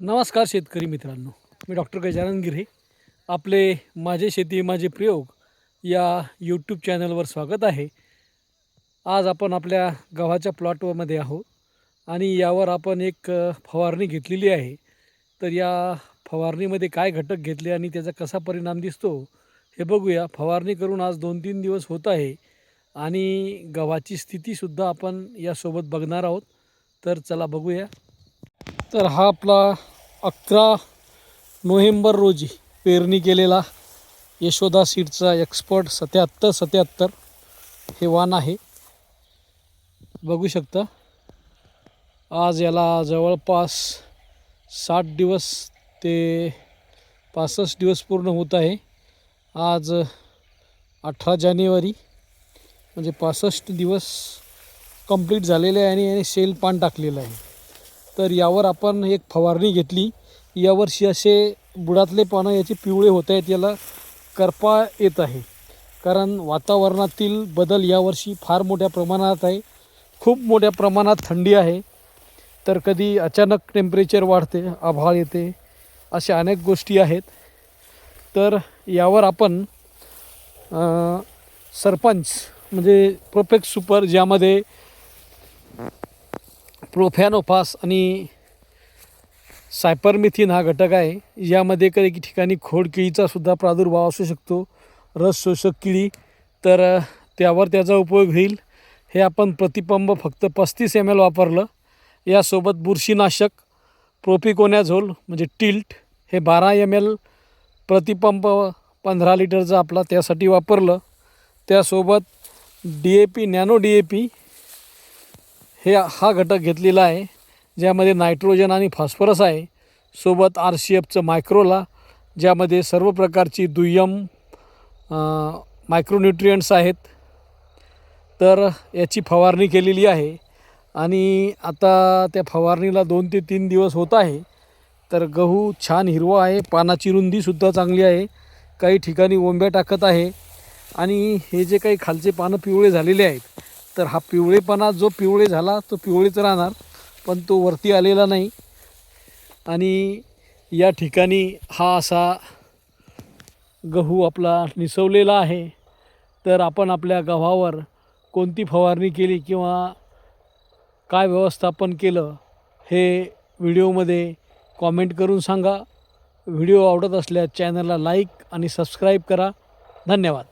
नमस्कार शेतकरी मित्रांनो. मी डॉक्टर गजानन गिरे आपले माझे शेती माझे प्रयोग या यूट्यूब चॅनलवर स्वागत आहे. आज आपण आपल्या गव्हाच्या प्लॉटमध्ये आहोत आणि यावर आपण एक फवारणी घेतलेली आहे. तर या फवारणीमध्ये काय घटक घेतले आणि त्याचा कसा परिणाम दिसतो हे बघूया. फवारणी करून आज दोन तीन दिवस होत आहे आणि गव्हाची स्थितीसुद्धा आपण यासोबत बघणार आहोत. तर चला बघूया. तर हा आपला अकरा नोव्हेंबर रोजी पेरणी केलेला यशोदा सीडचा एक्सपर्ट सत्याहत्तर सत्याहत्तर हे वाण आहे. बघू शकता. आज याला जवळपास साठ दिवस ते पासष्ट दिवस पूर्ण होत आहे. आज अठरा जानेवारी म्हणजे पासष्ट दिवस कंप्लीट झालेले आहे आणि याने सेल पान टाकलेलं आहे. तर यावर आपण एक फवारणी घेतली. यावर्षी असे बुडातले पानं याचे पिवळे होत आहेत याला करपा येत आहे. कारण वातावरणातील बदल यावर्षी फार मोठ्या प्रमाणात आहे. खूप मोठ्या प्रमाणात थंडी आहे. तर कधी अचानक टेम्परेचर वाढते आभाळ येते अशा अनेक गोष्टी आहेत. तर यावर आपण सरपंच म्हणजे प्रोफेक्ट सुपर ज्यामध्ये प्रोफॅनोफास आणि सायपरमिथिन हा घटक आहे. यामध्ये काही ठिकाणी खोडकिळीचा सुद्धा प्रादुर्भाव असू शकतो. रस शोषक किळी तर त्यावर त्याचा उपयोग होईल. हे आपण प्रतिपंब फक्त पस्तीस एम एल वापरलं. यासोबत बुरशीनाशक प्रोपिकोनॅझोल म्हणजे टिल्ट हे बारा एम एल प्रतिपंप पंधरा लिटरचा आपला त्यासाठी वापरलं. त्यासोबत D A P nano D A P हे हा घटक घेतलेला आहे ज्यामध्ये नायट्रोजन आणि फॉस्फरस आहे. सोबत आर सी एफचं मायक्रोला ज्यामध्ये सर्व प्रकारची दुय्यम मायक्रोन्युट्रियंट्स आहेत. तर याची फवारणी केलेली आहे. आणि आता त्या फवारणीला दोन ते तीन दिवस होत आहे. तर गहू छान हिरवा आहे पानाची रुंदीसुद्धा चांगली आहे. काही ठिकाणी ओंब्या टाकत आहे. आणि हे जे काही खालचे पानं पिवळे झालेले आहेत तर हा पिवळेपणा जो पिवळे झाला तो पिवळेच राहणार पण तो वरती आलेला नाही. आणि या ठिकाणी हा असा गहू आपला निसवलेला आहे. तर आपण आपल्या गव्हावर कोणती फवारणी केली किंवा काय व्यवस्थापन केलं हे व्हिडिओमध्ये कॉमेंट करून सांगा. व्हिडिओ आवडत असल्यास चॅनलला लाईक आणि सबस्क्राईब करा. धन्यवाद.